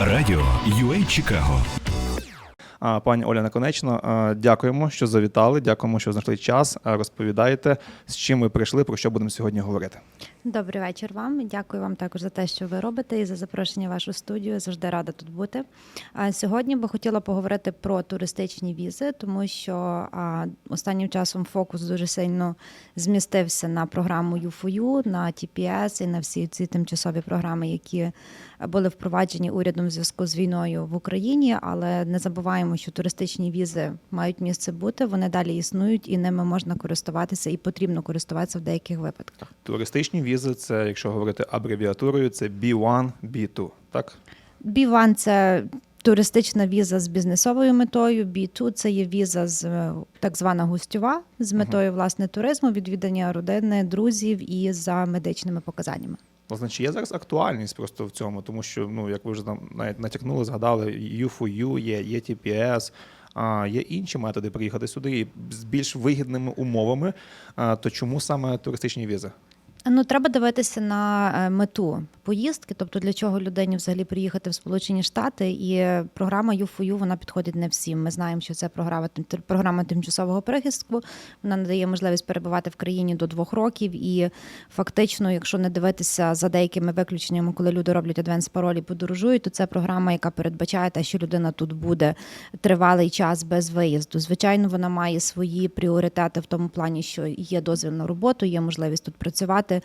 Радіо UA Чикаго. А, Пані Оля Наконечна, дякуємо, що завітали. Дякуємо, що знайшли час. А, Розповідайте, з чим ви прийшли, про що будемо сьогодні говорити. Добрий вечір вам. Дякую вам також за те, що ви робите, і за запрошення в вашу студію. Завжди рада тут бути. А сьогодні би хотіла поговорити про туристичні візи, тому що останнім часом фокус дуже сильно змістився на програму U4U, на TPS і на всі ці тимчасові програми, які були впроваджені урядом в зв'язку з війною в Україні. Але не забуваємо, що туристичні візи мають місце бути. Вони далі існують, і ними можна користуватися і потрібно користуватися в деяких випадках. Туристичні візи це, якщо говорити абревіатурою, це B1, B2, так? B1 – це туристична віза з бізнесовою метою. B2 – це є віза з е, так звана гостьова з метою власне туризму, відвідання родини, друзів і за медичними показаннями. Власне, чи є зараз актуальність просто в цьому, тому що, ну, як ви вже там навіть натякнули, згадали, U4U є, є TPS, а є інші методи приїхати сюди і з більш вигідними умовами. То чому саме туристичні візи? Ну, треба дивитися на е, мету поїздки, тобто для чого людині взагалі приїхати в Сполучені Штати. І програма U4U, вона підходить не всім. Ми знаємо, що це програма програма тимчасового прихистку. Вона надає можливість перебувати в країні до двох років. І фактично, якщо не дивитися за деякими виключеннями, коли люди роблять адвенс паролі, подорожують, то це програма, яка передбачає те, що людина тут буде тривалий час без виїзду. Звичайно, вона має свої пріоритети в тому плані, що є дозвіл на роботу, є можливість тут працювати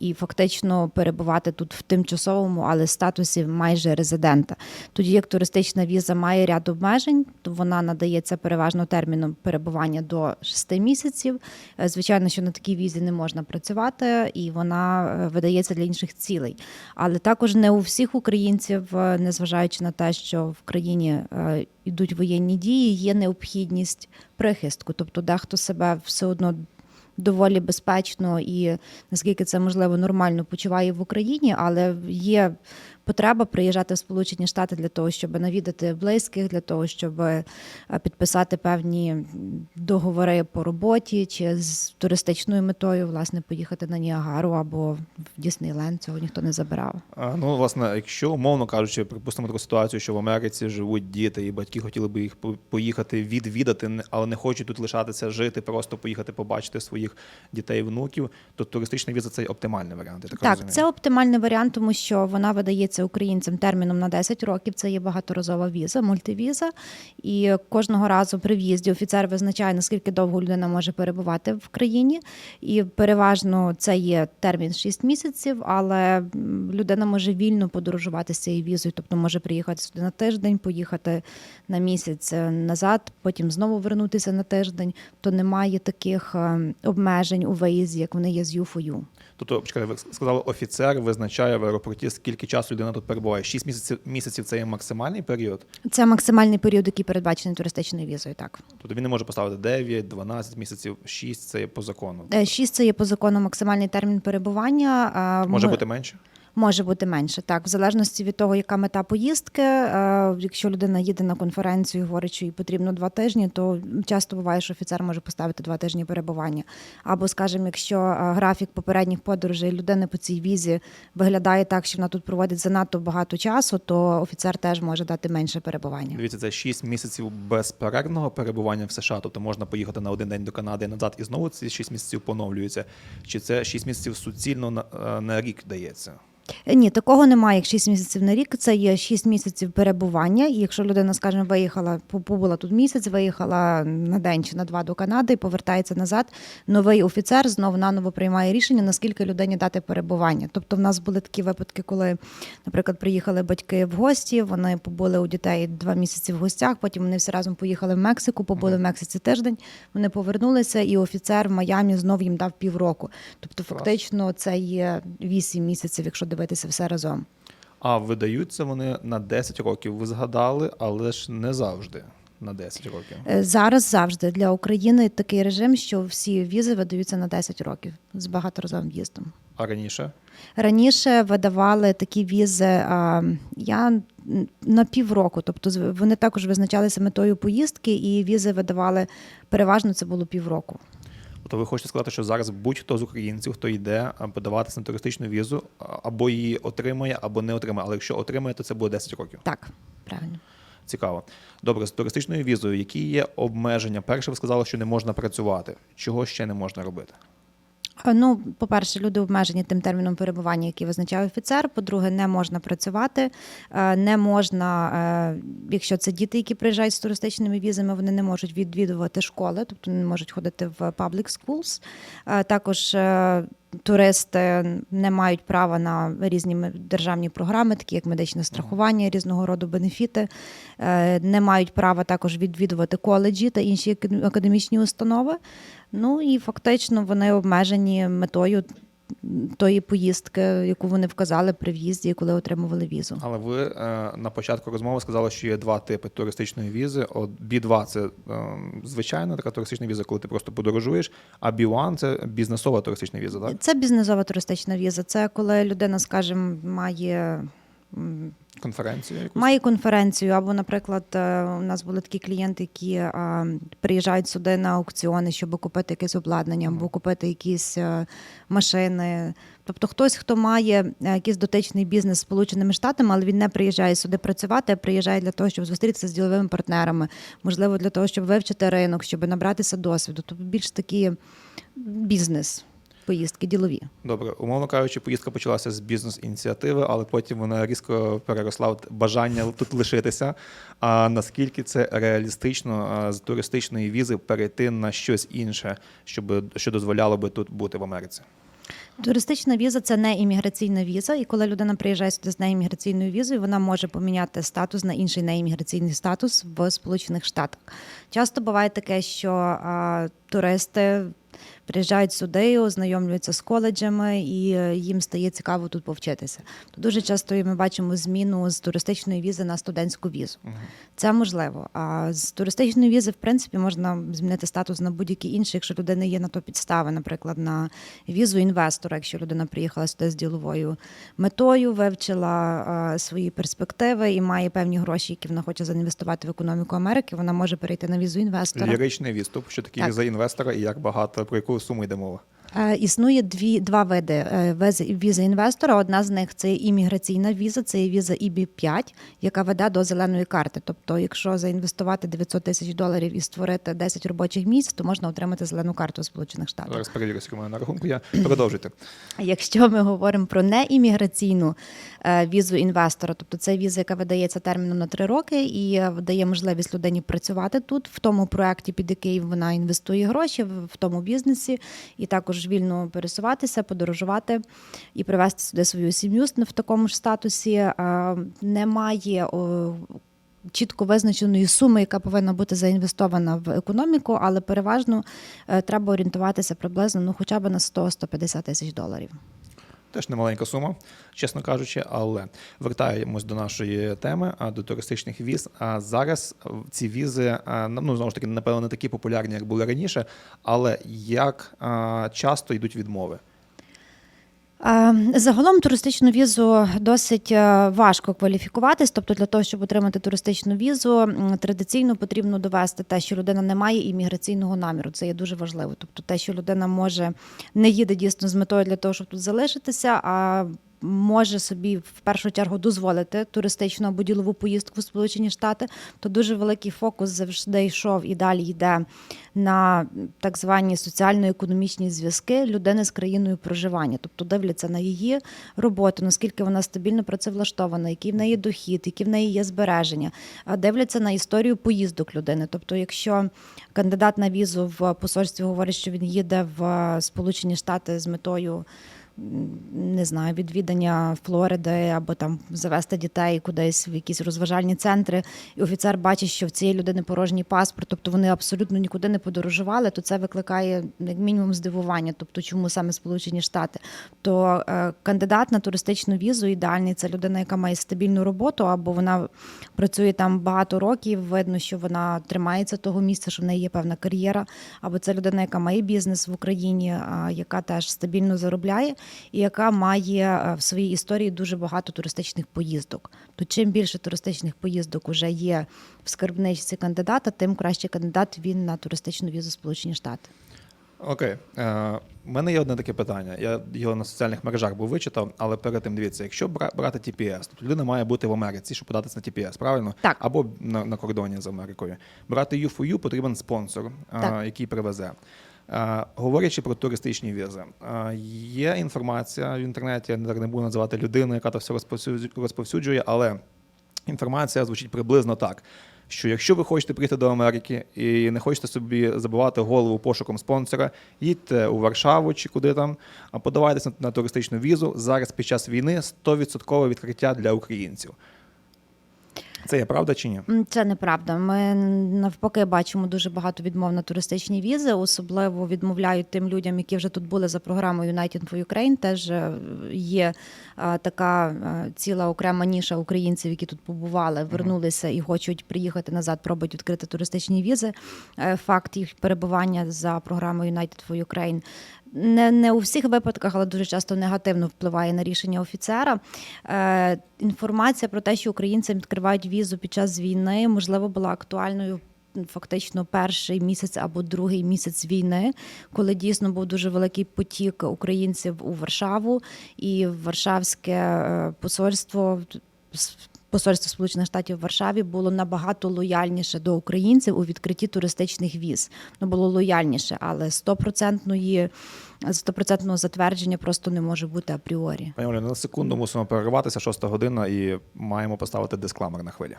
і фактично перебувати тут в тимчасовому, але статусі майже резидента. Тоді як туристична віза має ряд обмежень, то вона надається переважно терміном перебування до 6 місяців. Е, Звичайно, що на такій візі не можна працювати, і вона е, видається для інших цілей. Але також не у всіх українців, е, незважаючи на те, що в країні йдуть воєнні дії, є необхідність прихистку. Тобто, дехто себе все одно доволі безпечно і наскільки це можливо нормально почуває в Україні, але є потреба приїжджати в Сполучені Штати для того, щоб навідати близьких, для того, щоб е, підписати певні договори по роботі чи з туристичною метою, власне, поїхати на Ніагару або в Діснейленд. Цього ніхто не забирав. А, Ну, власне, якщо умовно кажучи, припустимо таку ситуацію, що в Америці живуть діти, і батьки хотіли би їх по- поїхати відвідати, але не хочуть тут лишатися жити, просто поїхати побачити своїх дітей, внуків, то туристична віза це оптимальний варіант. Я так, Так, розумію. це оптимальний варіант, тому що вона видається українцям терміном на 10 років. Це є багаторазова віза, мультивіза. І кожного разу при в'їзді офіцер визначає, наскільки довго людина може перебувати в країні. І переважно це є термін 6 місяців, але людина може вільно подорожувати з цією візою, тобто може приїхати сюди на тиждень, поїхати на місяць е, назад, потім знову вернутися на тиждень. То немає таких е, обмежень у виїзді, як вони є з ЮФОЮ. Тобто, почекайте, ви сказали, офіцер визначає в аеропорті, скільки часу людина тут перебуває. Шість місяців місяців це є максимальний період. Це максимальний період, який передбачений туристичною візою. Так Тобто він не може поставити 9, 12 місяців, 6 це є по закону. Е, шість це є по закону максимальний термін перебування. Може ми- бути менше? Може бути менше, так, в залежності від того, яка мета поїздки. Е, Якщо людина їде на конференцію, говорить, що їй потрібно два тижні, то часто буває, що офіцер може поставити два тижні перебування. Або, скажімо, якщо е, графік попередніх подорожей людини по цій візі виглядає так, що вона тут проводить занадто багато часу, то офіцер теж може дати менше перебування. Дивіться, це 6 місяців безперервного перебування в США. Тобто можна поїхати на один день до Канади і назад, і знову ці 6 місяців поновлюються. Чи це 6 місяців суцільно на, е, на рік дається? Е, Ні, такого немає, як 6 місяців на рік. Це є 6 місяців перебування. І якщо людина, скажімо, виїхала, побула тут місяць, виїхала на день чи на два до Канади і повертається назад, новий офіцер знову наново приймає рішення, наскільки людині дати перебування. Тобто, в нас були такі випадки, коли, наприклад, приїхали батьки в гості, вони побули у дітей два місяці в гостях, потім вони всі разом поїхали в Мексику, побули в Мексиці тиждень, вони повернулися, і офіцер в Майамі знов їм дав півроку. Тобто, фактично, це є 8 місяців, якщо дивитися все разом. А видаються вони на 10 років. Ви згадали, але ж не завжди на 10 років. Е, Зараз завжди для України такий режим, що всі візи видаються на 10 років з багаторазовим в'їздом. А раніше? Раніше видавали такі візи. А, я на півроку, тобто вони також визначалися метою поїздки, і візи видавали переважно це було півроку. Тобто ви хочете сказати, що зараз будь-хто з українців, хто йде подаватися на туристичну візу, або її отримає, або не отримає. Але якщо отримає, то це буде 10 років. Так, правильно. Цікаво. Добре, з туристичною візою, які є обмеження? Перше, ви сказали, що не можна працювати. Чого ще не можна робити? Е, Ну, по-перше, люди обмежені тим терміном перебування, який визначає офіцер. По-друге, не можна працювати, е, не можна, е, якщо це діти, які приїжджають з туристичними візами, вони не можуть відвідувати школи, тобто не можуть ходити в public schools. Також туристи не мають права на різні державні програми, такі як медичне страхування, різного роду бенефіти. Е, Не мають права також відвідувати коледжі та інші академічні установи. Ну і фактично вони обмежені метою тої поїздки, яку вони вказали при в'їзді, коли отримували візу. Але ви е, на початку розмови сказали, що є два типи туристичної візи. От B2 – це е, звичайна така туристична віза, коли ти просто подорожуєш, а B1 – це бізнесова туристична віза, так? Це бізнесова туристична віза. Це коли людина, скажімо, має. М, Конференція якусь? Має конференцію, або, наприклад, е, у нас були такі клієнти, які е, приїжджають сюди на аукціони, щоб купити якесь обладнання, або купити якісь е, машини. Тобто хтось, хто має якийсь дотичний бізнес з Сполученими Штатами, але він не приїжджає сюди працювати, а приїжджає для того, щоб зустрітися з діловими партнерами, можливо, для того, щоб вивчити ринок, щоб набратися досвіду. Тобто більш такі бізнес. Поїздки ділові. Добре, умовно кажучи, поїздка почалася з бізнес-ініціативи, але потім вона різко переросла в бажання тут лишитися. А наскільки це реалістично з туристичної візи перейти на щось інше, щоб що дозволяло би тут бути в Америці? Туристична віза це не імміграційна віза, і коли людина приїжджає сюди з неімміграційною візою, вона може поміняти статус на інший неімміграційний статус в Сполучених Штатах. Часто буває таке, що а, туристи приїжджають сюди, ознайомлюються з коледжами, і е, їм стає цікаво тут повчитися. То дуже часто ми бачимо зміну з туристичної візи на студентську візу. Це можливо. А з туристичної візи, в принципі, можна змінити статус на будь-який інший, якщо людина є на то підстави, наприклад, на візу інвестора, якщо людина приїхала сюди з діловою метою, вивчила свої перспективи і має певні гроші, які вона хоче заінвестувати в економіку Америки, вона може перейти на візу інвестора. Ліричний відступ, що таке Так. віза інвестора і як багато про яку Sumu e Demoa. Е, Існує дві два види е, візи інвестора. Одна з них це імміграційна віза, це є віза EB5, яка веде до зеленої карти. Тобто, якщо заінвестувати 900 тисяч доларів і створити 10 робочих місць, то можна отримати зелену карту Сполучених Штатах. Зараз перевірю, скільки мене на рахунку. Я продовжуйте. Якщо ми говоримо про неімміграційну е, візу інвестора, тобто це віза, яка видається терміном на три роки і дає можливість людині працювати тут, в тому проєкті, під який вона інвестує гроші, в тому бізнесі, і також вільно пересуватися, подорожувати і привезти сюди свою сім'ю в такому ж статусі. Е, Немає чітко визначеної суми, яка повинна бути заінвестована в економіку, але переважно е, треба орієнтуватися приблизно ну, хоча б на 100-150 тисяч доларів. Теж немаленька сума, чесно кажучи, але вертаємось до нашої теми, а до туристичних віз. А зараз ці візи, ну знову ж таки, напевно, не такі популярні, як були раніше, але як часто йдуть відмови? Загалом туристичну візу досить е, важко кваліфікуватись. Тобто, для того, щоб отримати туристичну візу, традиційно потрібно довести те, що людина не має імміграційного наміру. Це є дуже важливо. Тобто, те, що людина може не їде дійсно з метою для того, щоб тут залишитися, а може собі в першу чергу дозволити туристичну або ділову поїздку в Сполучені Штати, то дуже великий фокус завжди йшов і далі йде на так звані соціально-економічні зв'язки людини з країною проживання. Тобто дивляться на її роботу, наскільки вона стабільно працевлаштована, який в неї дохід, які в неї є збереження. А дивляться на історію поїздок людини. Тобто, якщо кандидат на візу в посольстві говорить, що він їде в Сполучені Штати з метою не знаю, відвідання Флориди або там завести дітей кудись в якісь розважальні центри, і офіцер бачить, що в цієї людини порожній паспорт, тобто вони абсолютно нікуди не подорожували, то це викликає як мінімум здивування. Тобто, чому саме Сполучені Штати? То е, кандидат на туристичну візу ідеальний це людина, яка має стабільну роботу, або вона працює там багато років. Видно, що вона тримається того місця, що в неї є певна кар'єра, або це людина, яка має бізнес в Україні, яка теж стабільно заробляє, і яка має е, в своїй історії дуже багато туристичних поїздок. То чим більше туристичних поїздок уже є в скарбничці кандидата, тим краще кандидат він на туристичну візу Сполучені Штати. Окей. Е, У мене є одне таке питання. Я його на соціальних мережах був вичитав, але перед тим дивіться, якщо бра- брати TPS, то людина має бути в Америці, щоб податися на TPS, правильно? Так. Або на, на кордоні з Америкою. Брати U4U потрібен спонсор, е, Так. який привезе. Е, Говорячи про туристичні візи, е, є інформація в інтернеті, я не буду називати людину, яка це все розповсюджує- але інформація звучить приблизно так. Що якщо ви хочете приїхати до Америки і не хочете собі забивати голову пошуком спонсора, їдьте у Варшаву чи куди там, а подавайтеся на туристичну візу. Зараз під час війни 100% відкриття для українців. Це є правда чи ні? Це неправда. Ми навпаки бачимо дуже багато відмов на туристичні візи. Особливо відмовляють тим людям, які вже тут були за програмою United for Ukraine. Теж е, є е, така е, ціла окрема ніша українців, які тут побували, вернулися і хочуть приїхати назад, пробують відкрити туристичні візи. Факт їх перебування за програмою United for Ukraine не, не у всіх випадках, але дуже часто негативно впливає на рішення офіцера. Е, інформація про те, що українцям відкривають візу під час війни, можливо, була актуальною. Фактично перший місяць або другий місяць війни, коли дійсно був дуже великий потік українців у Варшаву, і Варшавське е, посольство Посольство Сполучених Штатів в Варшаві було набагато лояльніше до українців у відкритті туристичних віз. Ну було лояльніше, але стопроцентної стопроцентного затвердження просто не може бути апріорі. Пані Оля, на секунду мусимо перерватися, шоста година, і маємо поставити дискламер на хвилі.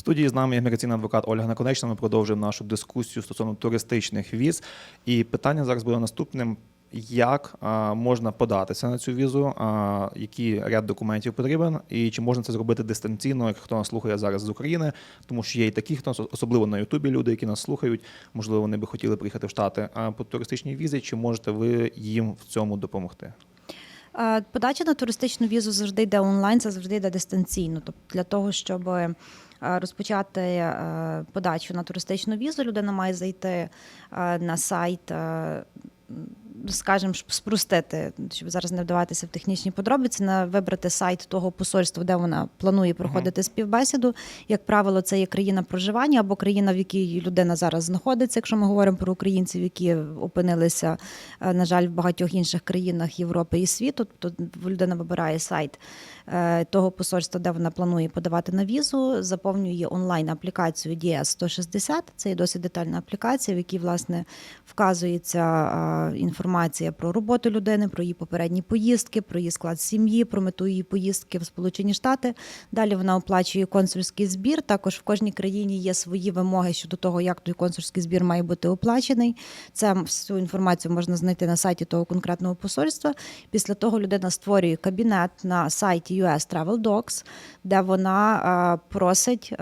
В студії з нами імміграційний адвокат Ольга Наконечна. Ми продовжуємо нашу дискусію стосовно туристичних віз. І питання зараз буде наступним: як можна податися на цю візу, який ряд документів потрібен, і чи можна це зробити дистанційно, як хто нас слухає зараз з України, тому що є і такі, хто особливо на Ютубі люди, які нас слухають, можливо, вони би хотіли приїхати в Штати по туристичній візі. Чи можете ви їм в цьому допомогти? Подача на туристичну візу завжди йде онлайн, це завжди йде дистанційно. Тобто для того, щоб розпочати е, подачу на туристичну візу, людина має зайти е, на сайт. Скажімо, щоб спростити, щоб зараз не вдаватися в технічні подробиці, на вибрати сайт того посольства, де вона планує проходити співбесіду. Як правило, це є країна проживання або країна, в якій людина зараз знаходиться. Якщо ми говоримо про українців, які опинилися, е, на жаль, в багатьох інших країнах Європи і світу, то людина вибирає сайт е, того посольства, де вона планує подавати на візу, заповнює онлайн аплікацію DS 160. Це є досить детальна аплікація, в якій власне вказується е, інформація про роботу людини, про її попередні поїздки, про її склад сім'ї, про мету її поїздки в Сполучені Штати. Далі вона оплачує консульський збір. Також в кожній країні є свої вимоги щодо того, як той консульський збір має бути оплачений. Це всю інформацію можна знайти на сайті того конкретного посольства. Після того людина створює кабінет на сайті US Travel Docs, де вона е, просить.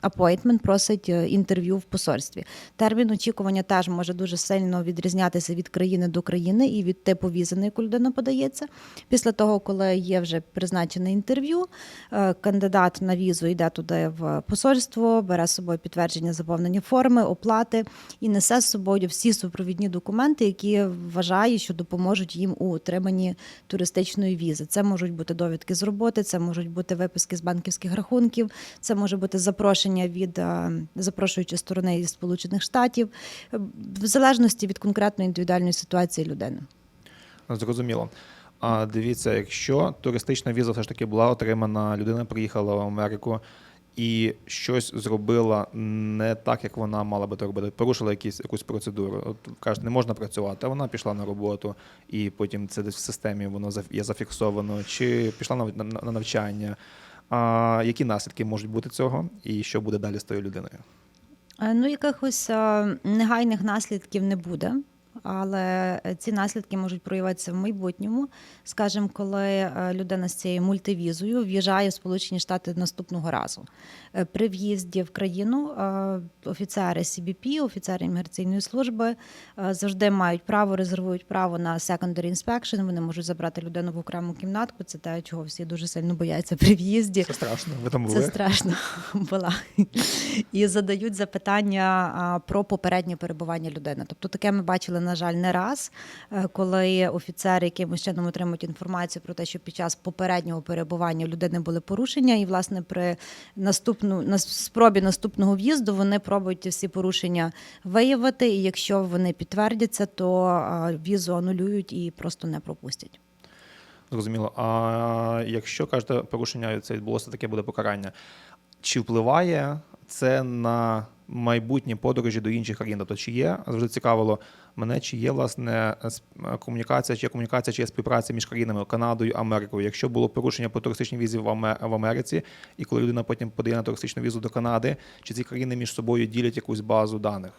Апойтмент просить е, інтерв'ю в посольстві. Термін очікування теж може дуже сильно відрізнятися від країни до країни і від типу візи, на яку людина подається. Після того, коли є вже призначене інтерв'ю, е, кандидат на візу йде туди в посольство, бере з собою підтвердження заповнення форми, оплати і несе з собою всі супровідні документи, які вважає, що допоможуть їм у отриманні туристичної візи. Це можуть бути довідки з роботи, це можуть бути виписки з банківських рахунків, це може бути запрошення від е, запрошуючої сторони із Сполучених Штатів, е, в залежності від конкретної індивідуальної ситуації людини. Зрозуміло. А дивіться, якщо туристична віза все ж таки була отримана, людина приїхала в Америку і щось зробила не так, як вона мала би це робити, порушила якісь, якусь процедуру. От кажуть, не можна працювати, а вона пішла на роботу, і потім це десь в системі воно є зафіксовано, чи пішла на навчання. А які наслідки можуть бути цього, і що буде далі з тою людиною? Е, Ну, якихось е, негайних наслідків не буде. Але е, ці наслідки можуть проявитися в майбутньому. Скажімо, коли е, людина з цією мультивізою в'їжджає в Сполучені Штати наступного разу. Е, При в'їзді в країну офіцери CBP, офіцери імміграційної служби завжди мають право, резервують право на secondary inspection. Вони можуть забрати людину в окрему кімнатку. Це те, чого всі дуже сильно бояться при в'їзді. Це страшно. Ви там Це страшно була. І задають запитання про попереднє перебування людини. Тобто таке ми бачили, на жаль, не раз, е, коли офіцери якимось чином отримують інформацію про те, що під час попереднього перебування людини були порушення, і власне при наступну на спробі наступного в'їзду вони пробують всі порушення виявити. І якщо вони підтвердяться, то візу анулюють і просто не пропустять. Зрозуміло. А якщо кажете, порушення це відбулося, таке буде покарання. Чи впливає це на майбутні подорожі до інших країн? Тобто, чи є завжди цікавило мене, чи є власне комунікація, чи є комунікація, чи є співпраця між країнами Канадою, Америкою? Якщо було порушення по туристичній візі в Америці, і коли людина потім подає на туристичну візу до Канади, чи ці країни між собою ділять якусь базу даних?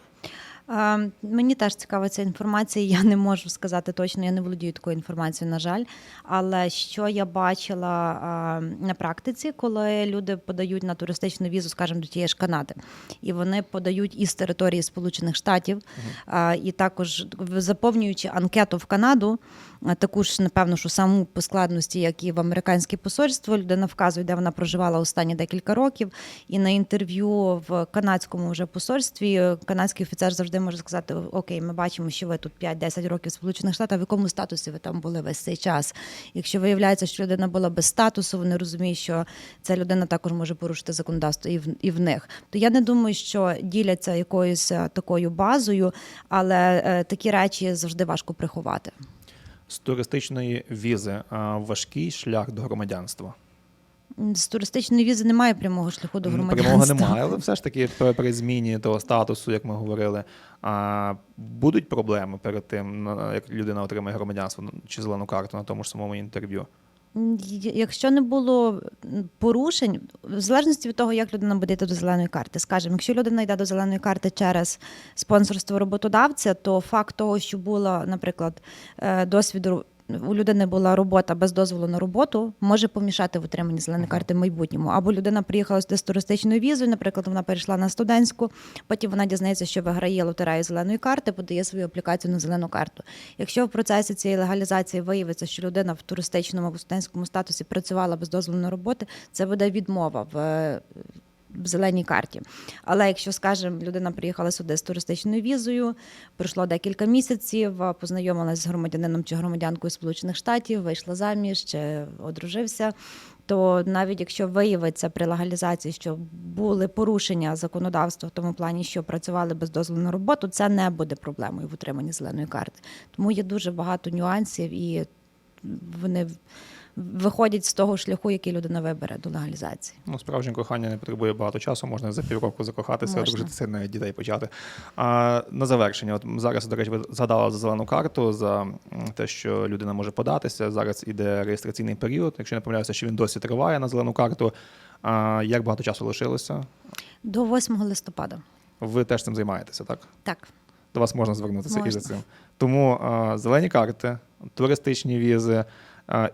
Мені теж цікава ця інформація. Я не можу сказати точно, я не володію такою інформацією, на жаль. Але що я бачила на практиці, коли люди подають на туристичну візу, скажімо, до тієї ж Канади, і вони подають із території Сполучених Штатів, і також заповнюючи анкету в Канаду, таку ж напевно, що саму по складності, як і в американське посольство, людина вказує, де вона проживала останні декілька років. І на інтерв'ю в канадському вже посольстві канадський офіцер завжди може сказати: Окей, ми бачимо, що ви тут 5-10 років в Сполучених Штатах, в якому статусі ви там були весь цей час. Якщо виявляється, що людина була без статусу, вони розуміють, що ця людина також може порушити законодавство і в і в них. То я не думаю, що діляться якоюсь е, такою базою, але е, такі речі завжди важко приховати. З туристичної візи важкий шлях до громадянства. З туристичної візи немає прямого шляху до громадянства. Прямого немає, але все ж таки при, зміні того статусу, як ми говорили, а, будуть проблеми перед тим, як людина отримає громадянство ну, чи зелену карту на тому ж самому інтерв'ю. Якщо не було порушень, в залежності від того, як людина буде йти до зеленої карти, скажімо, якщо людина йде до зеленої карти через спонсорство роботодавця, то факт того, що було, наприклад, е, досвіду. У людини була робота без дозволу на роботу, може помішати в отриманні зеленої карти в майбутньому. Або людина приїхала з туристичною візою, наприклад, вона перейшла на студентську, потім вона дізнається, що виграє лотерею зеленої карти, подає свою аплікацію на зелену карту. Якщо в процесі цієї легалізації виявиться, що людина в туристичному або студентському статусі працювала без дозволу на роботи, це буде відмова в. Зеленій карті. Але якщо, скажімо, людина приїхала сюди з туристичною візою, пройшло декілька місяців, познайомилася з громадянином чи громадянкою Сполучених Штатів, вийшла заміж чи одружився, то навіть якщо виявиться при легалізації, що були порушення законодавства в тому плані, що працювали без дозволу на роботу, це не буде проблемою в утриманні зеленої карти. Тому є дуже багато нюансів, і вони виходять з того шляху, який людина вибере до легалізації. Ну, справжнє кохання не потребує багато часу, можна за півроку закохатися, Можна. одружитися, навіть дітей почати. А на завершення, от зараз, до речі, ви згадала за зелену карту, за те, що людина може податися. Зараз іде реєстраційний період. Якщо не помиляюся, що він досі триває на зелену карту. А як багато часу лишилося? До 8 листопада. Ви теж цим займаєтеся, так? Так. До вас можна звернутися і за цим. Тому а, зелені карти, туристичні візи,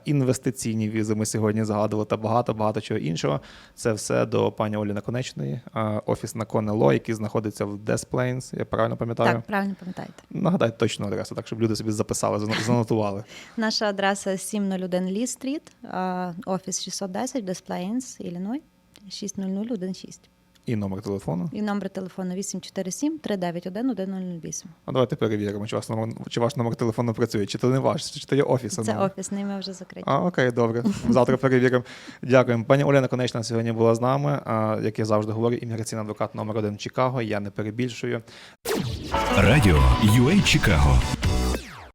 інвестиційні візи ми сьогодні згадували та багато багато чого іншого. Це все до пані Олі Наконечної, офіс на Конело, який знаходиться в Plains, я правильно пам'ятаю. Так, правильно пам'ятаєте. Нагадайте точну адресу, так щоб люди собі записали, занотували. Наша адреса 701 Лі Стріт, офіс 610, Десплейнс, Ілліной, 60016. І номер телефону. І номер телефону 847 391 1008. А давайте перевіримо, чи ваш номер, чи ваш номер телефону працює, чи то не ваш, чи то є офіс. Це номер. офісний, ми вже закриті. А, окей, добре. Завтра перевіримо. Дякуємо. Пані Оля Наконечна сьогодні була з нами. А, як я завжди говорю, імміграційний адвокат номер один Чикаго. Я не перебільшую. Радіо UA Чикаго